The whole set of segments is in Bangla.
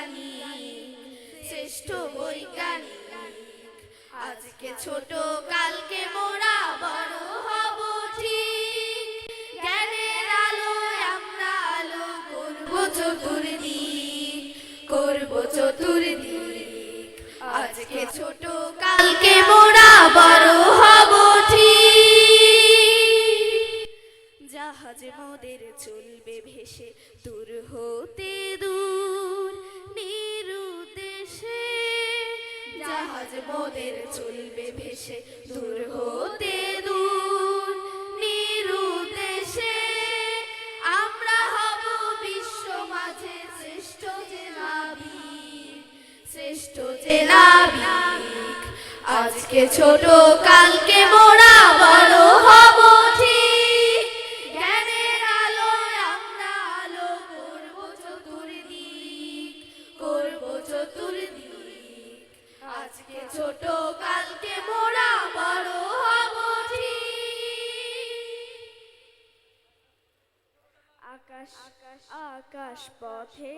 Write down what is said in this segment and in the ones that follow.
বৈজ্ঞানিক, শ্রেষ্ঠ বৈজ্ঞানিক। আজকে ছোট কালকে মোরা বড় হব ঠিক। জ্ঞানের আলো আমরা আলো করব চতুর্দিক করব চতুর্দিক। আজকে ছোট কালকে মোরা বড় হব ঠিক। জাহাজ মোদের চলবে ভেসে, দূর হতে দূর। জাহাজ মোদের চলবে ভেসে দূর হতে আমরা শ্রেষ্ঠ শ্রেষ্ঠ আজকে ছোট কালকে মোরা আজকে ছোট কালকে মোরা বড় হব আকাশ আকাশ পথে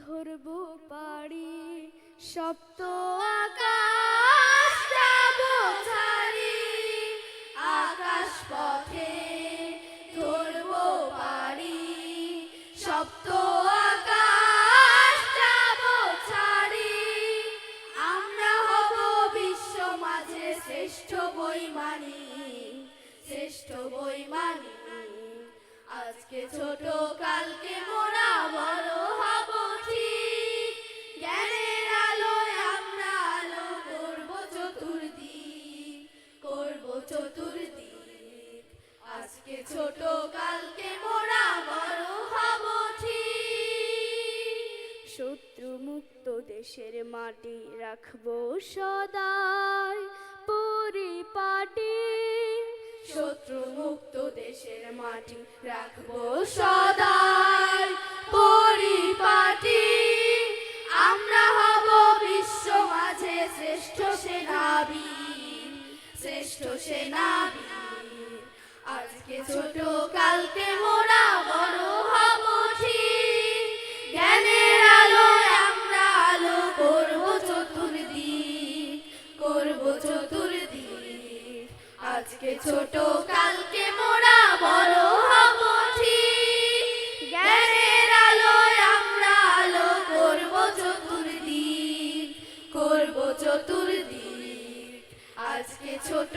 ধরব পাড়ি সপ্ত আকাশ যাব ছাড়ি। আকাশ পথে ধরব পারি সপ্ত শ্রেষ্ঠ বইমানি আজকে ছোট কালকে মোরা বড় হব ঠিক। জ্ঞানের আলোয় আমরা আলো করব চতুর্দিক করব চতুর্দিক। আজকে ছোট কালকে মোরা বড় হব ঠিক। শত্রু মুক্ত দেশের মাটি রাখব সদাই শত্রু মুক্ত দেশের মাটি রাখব সদাই। পরিপাটি, আমরা হব বিশ্ব মাঝে শ্রেষ্ঠ সেনাবীর শ্রেষ্ঠ সেনাবীর। আজকে ছোট কালকে মোরা বড় হব। আজকে ছোট, কালকে মোরা বড় হব ঠিক। জ্ঞানের আলোয় আমরা আলো করব চতুর্দিক করব চতুর্দিক। আজকে ছোট